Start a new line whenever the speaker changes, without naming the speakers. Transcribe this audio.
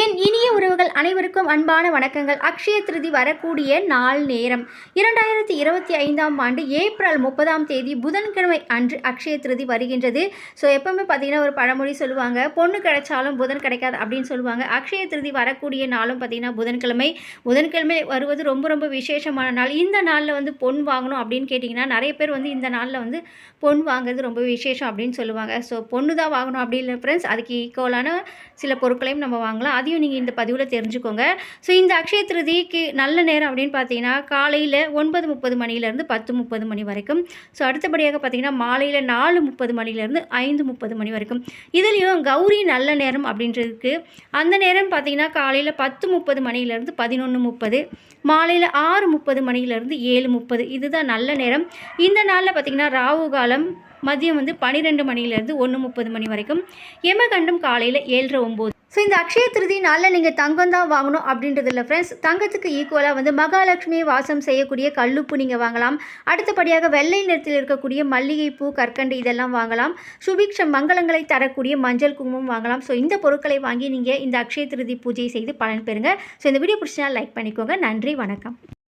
என் இனிய உறவுகள் அனைவருக்கும் அன்பான வணக்கங்கள். அக்ஷய திருதி வரக்கூடிய நாள் நேரம். இரண்டாயிரத்தி இருபத்தி ஐந்தாம் ஆண்டு ஏப்ரல் முப்பதாம் தேதி புதன்கிழமை அன்று அக்ஷய திருதி வருகின்றது. ஸோ எப்பவுமே பார்த்தீங்கன்னா ஒரு பழமொழி சொல்லுவாங்க பொண்ணு கிடைச்சாலும் புதன் கிடைக்காது அப்படின்னு சொல்லுவாங்க. அக்ஷய திருதி வரக்கூடிய நாளும் பார்த்தீங்கன்னா புதன்கிழமை. புதன்கிழமை வருவது ரொம்ப ரொம்ப விசேஷமான நாள். இந்த நாளில் வந்து பொன் வாங்கணும் அப்படின்னு கேட்டிங்கன்னா நிறைய பேர் வந்து இந்த நாளில் வந்து பொன் வாங்குறது ரொம்ப விசேஷம் அப்படின்னு சொல்லுவாங்க. ஸோ பொண்ணு தான் வாங்கணும் அப்படின்னு ஃப்ரெண்ட்ஸ் அதுக்கு ஈக்குவலான சில பொருட்களையும் நம்ம வாங்கலாம். அதையும் நீங்கள் இந்த பதிவில் தெரிஞ்சுக்கோங்க. ஸோ இந்த அக்ஷய திருதிக்கு நல்ல நேரம் அப்படின்னு பார்த்தீங்கன்னா காலையில் ஒன்பது முப்பது மணிலேருந்து பத்து முப்பது மணி வரைக்கும். ஸோ அடுத்தபடியாக பார்த்தீங்கன்னா மாலையில் நாலு முப்பது மணிலேருந்து ஐந்து முப்பது மணி வரைக்கும். இதுலேயும் கௌரி நல்ல நேரம் அப்படின்றதுக்கு அந்த நேரம் பார்த்தீங்கன்னா காலையில் பத்து முப்பது மணிலேருந்து பதினொன்று முப்பது மாலையில் ஆறு முப்பது மணிலேருந்து ஏழு முப்பது. இதுதான் நல்ல நேரம். இந்த நாளில் பார்த்தீங்கன்னா ராகு காலம் மதியம் வந்து பன்னிரெண்டு மணிலேருந்து ஒன்று முப்பது மணி வரைக்கும். எமகண்டம் காலையில் ஏழரை ஒம்பது ஸோ இந்த அக்ஷய திருதி நாளில் நீங்கள் தங்கம் தான் வாங்கணும் அப்படின்றது இல்லை ஃப்ரெண்ட்ஸ் தங்கத்துக்கு ஈக்குவலாக வந்து மகாலட்சுமியை வாசம் செய்யக்கூடிய கல்லுப்பு நீங்கள் வாங்கலாம். அடுத்தபடியாக வெள்ளை நிறத்தில் இருக்கக்கூடிய மல்லிகைப்பூ கற்கண்டு இதெல்லாம் வாங்கலாம். சுபிக்ஷ மங்களங்களை தரக்கூடிய மஞ்சள் குங்குமம் வாங்கலாம். ஸோ இந்த பொருட்களை வாங்கி நீங்கள் இந்த அக்ஷய திருதி பூஜை செய்து பலன் பெறுங்க. ஸோ இந்த வீடியோ பிடிச்சினா லைக் பண்ணிக்கோங்க. நன்றி வணக்கம்.